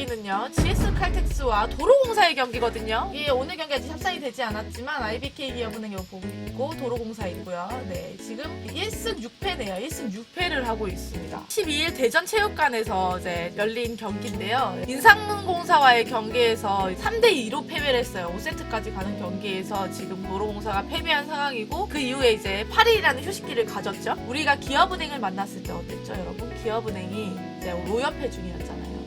경기는요 GS 칼텍스와 도로공사의 경기거든요. 이게 오늘 경기 아직 협상이 되지 않았지만 IBK 기업은행 여기 보고 있고 도로공사 있고요. 네 지금 1승 6패네요. 1승 6패를 하고 있습니다. 12일 대전 체육관에서 이제 열린 경기인데요. 인상공사와의 경기에서 3대 2로 패배를 했어요. 5세트까지 가는 경기에서 지금 도로공사가 패배한 상황이고 그 이후에 이제 8일이라는 휴식기를 가졌죠. 우리가 기업은행을 만났을 때 어땠죠, 여러분? 기업은행이 이제 5연패 중이었잖아요.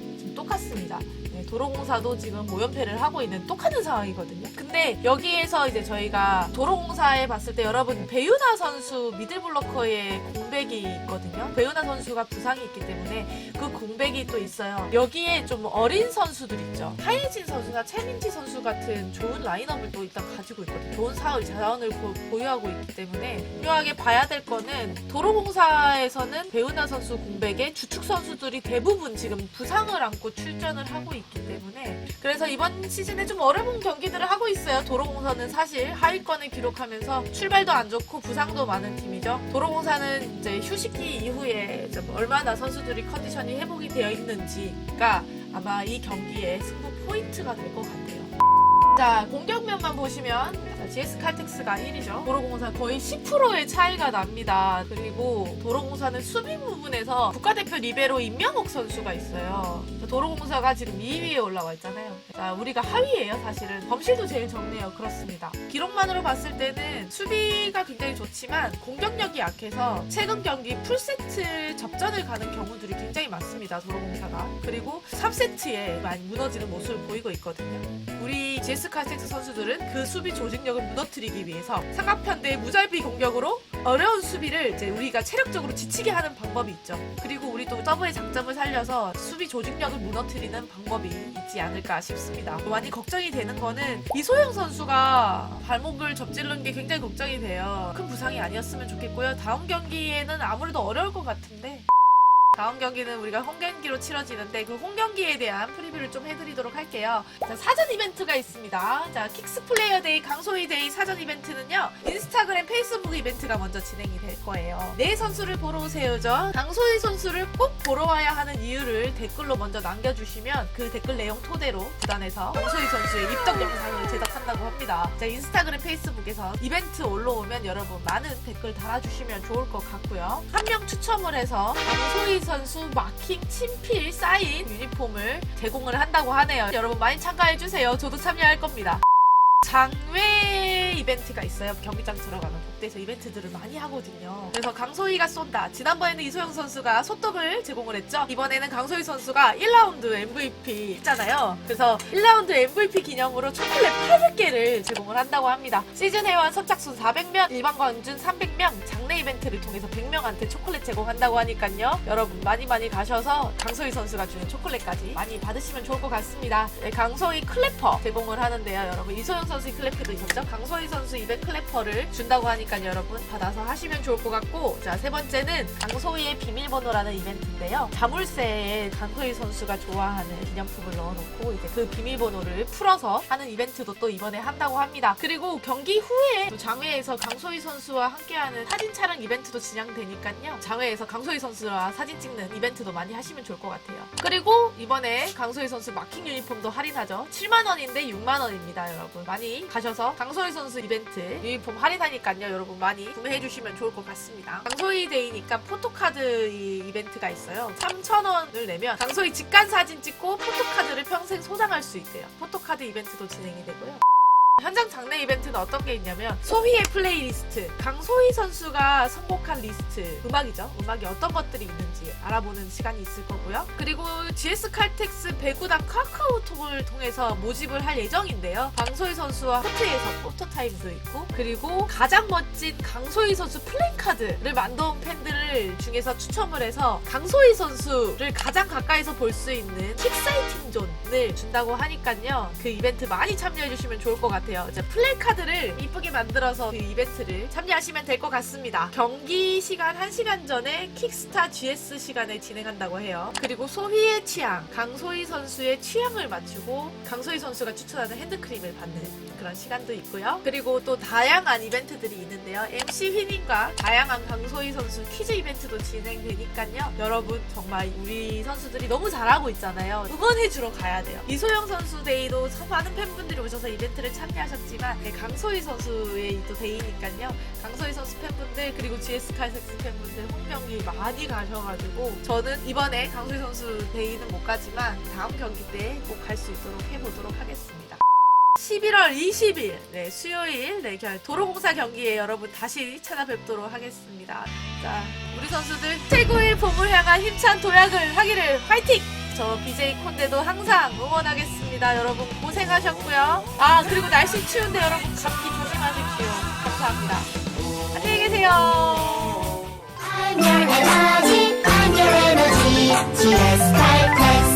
똑같습니다. 네, 도로공사도 지금 5연패를 하고 있는 똑같은 상황이거든요. 근데 여기에서 이제 저희가 도로공사에 봤을 때 여러분 배유나 선수 미들블로커의 공백이 있거든요. 배유나 선수가 부상이 있기 때문에 그 공백이 또 있어요. 여기에 좀 어린 선수들 있죠. 하예진 선수나 최민지 선수 같은 좋은 라인업을 또 일단 가지고 있거든요. 좋은 사의 자원을 보, 보유하고 있기 때문에 중요하게 봐야 될 거는 도로공사에서는 배우나 선수 공백에 주축 선수들이 대부분 지금 부상을 안고 출전을 하고 있기 때문에 그래서 이번 시즌에 좀 어려운 경기들을 하고 있어요. 도로공사는 사실 하위권을 기록하면서 출발도 안 좋고 부상도 많은 팀이죠. 도로공사는 이제 휴식기 이후에 좀 얼마나 선수들이 컨디션이 회복이 되어 있는지가 아마 이 경기의 승부 포인트가 될 것 같아요. 자, 공격면만 보시면 자, GS 칼텍스가 1위죠. 도로공사 거의 10%의 차이가 납니다. 그리고 도로공사는 수비 부분에서 국가대표 리베로 임명옥 선수가 있어요. 도로공사가 지금 2위에 올라와 있잖아요. 자, 우리가 하위예요, 사실은. 범실도 제일 적네요. 그렇습니다. 기록만으로 봤을 때는 수비가 굉장히 좋지만 공격력이 약해서 최근 경기 풀세트 접전을 가는 경우들이 굉장히 많습니다. 도로공사가. 그리고 3세트에 많이 무너지는 모습을 보이고 있거든요. 우리 칼텍스 선수들은 그 수비 조직력을 무너뜨리기 위해서 삼각편대의 무잘비 공격으로 어려운 수비를 이제 우리가 체력적으로 지치게 하는 방법이 있죠. 그리고 우리 또 서브의 장점을 살려서 수비 조직력 을 무너뜨리는 방법이 있지 않을까 싶습니다. 많이 걱정이 되는 거는 이소영 선수가 발목을 접질른 게 굉장히 걱정이 돼요. 큰 부상이 아니었으면 좋겠고요. 다음 경기에는 아무래도 어려울 것 같은데 다음 경기는 우리가 홈 경기로 치러지는데 그 홈 경기에 대한 프리뷰를 좀 해드리도록 할게요. 자, 사전 이벤트가 있습니다. 자, 킥스 플레이어 데이, 강소희 데이 사전 이벤트는요. 인스타그램, 페이스북 이벤트가 먼저 진행이 될 거예요. 내 선수를 보러 오세요죠. 강소희 선수를 꼭 보러 와야 하는 이유를 댓글로 먼저 남겨주시면 그 댓글 내용 토대로 구단에서 강소희 선수의 입덕 영상을 제작한다고 합니다. 자, 인스타그램, 페이스북에서 이벤트 올라오면 여러분 많은 댓글 달아주시면 좋을 것 같고요. 한 명 추첨을 해서 강소희 선수 마킹 친필 사인 유니폼을 제공을 한다고 하네요. 여러분 많이 참가해주세요. 저도 참여할 겁니다. 장외 이벤트가 있어요. 경기장 들어가면 복대에서 이벤트들을 많이 하거든요. 그래서 강소희가 쏜다. 지난번에는 이소영 선수가 소떡을 제공을 했죠. 이번에는 강소희 선수가 1라운드 MVP 했잖아요. 그래서 1라운드 MVP 기념으로 초콜릿 800개를 제공을 한다고 합니다. 시즌 회원 선착순 400명, 일반 관중 300명, 장례 이벤트를 통해서 100명한테 초콜릿 제공한다고 하니까요. 여러분 많이 많이 가셔서 강소희 선수가 주는 초콜릿까지 많이 받으시면 좋을 것 같습니다. 네, 강소희 클래퍼 제공을 하는데요. 여러분 이소영 선수 클래프도 있었죠. 강소희 선수 입에 클래퍼를 준다고 하니까 여러분 받아서 하시면 좋을 것 같고 자 세 번째는 강소희의 비밀번호라는 이벤트인데요. 자물쇠에 강소희 선수가 좋아하는 기념품을 넣어놓고 이제 그 비밀번호를 풀어서 하는 이벤트도 또 이번에 한다고 합니다. 그리고 경기 후에 또 장외에서 강소희 선수와 함께하는 사진 촬영 이벤트도 진행되니까요. 장외에서 강소희 선수와 사진 찍는 이벤트도 많이 하시면 좋을 것 같아요. 그리고 이번에 강소희 선수 마킹 유니폼도 할인하죠. 7만 원인데 6만 원입니다, 여러분. 많이 가셔서 강소희 선수 이벤트 유니폼 할인하니까요, 여러분 많이 구매해 주시면 좋을 것 같습니다. 강소희 데이니까 포토카드 이 이벤트가 있어요. 3,000원을 내면 강소희 직관 사진 찍고 포토카드를 평생 소장할 수 있대요. 포토카드 이벤트도 진행이 되고요. 현장 장례 이벤트는 어떤 게 있냐면 소희의 플레이리스트 강소희 선수가 선곡한 리스트 음악이죠. 음악이 어떤 것들이 있는지 알아보는 시간이 있을 거고요. 그리고 GS 칼텍스 배구단 카카오톡을 통해서 모집을 할 예정인데요. 강소희 선수와 포트에서 포토 타임도 있고 그리고 가장 멋진 강소희 선수 플랜카드를 만든 팬들 중에서 추첨을 해서 강소희 선수를 가장 가까이서 볼 수 있는 킥사이팅 존을 준다고 하니까요. 그 이벤트 많이 참여해 주시면 좋을 것 같아요 이제 플랜카드를 이쁘게 만들어서 그 이벤트를 참여하시면 될 것 같습니다 경기 시간 1시간 전에 킥스타 GS 시간에 진행한다고 해요 그리고 소희의 취향 강소희 선수의 취향을 맞추고 강소희 선수가 추천하는 핸드크림을 받는 그런 시간도 있고요 그리고 또 다양한 이벤트들이 있는데요 MC 휘닝과 다양한 강소희 선수 퀴즈 이벤트도 진행되니까요. 여러분 정말 우리 선수들이 너무 잘하고 있잖아요. 응원해주러 가야 돼요. 이소영 선수 데이도 참 많은 팬분들이 오셔서 이벤트를 참 여하셨지만 네, 강소희 선수의 또 데이니까요. 강소희 선수 팬분들 그리고 GS 칼섹스 팬분들 홈 경기 많이 가셔가지고 저는 이번에 강소희 선수 데이는 못 가지만 다음 경기 때 꼭 갈 수 있도록 해보도록 하겠습니다. 11월 20일 네, 수요일 네, 결- 도로공사 경기에 여러분 다시 찾아뵙도록 하겠습니다. 자, 우리 선수들 최고의 봄을 향한 힘찬 도약을 하기를 화이팅! 저 BJ 콘데도 항상 응원하겠습니다. 여러분 고생하셨고요. 아 그리고 날씨 추운데 여러분 감기 조심하십시오. 감사합니다. 안녕히 계세요. I'm I'm your energy. GS Caltex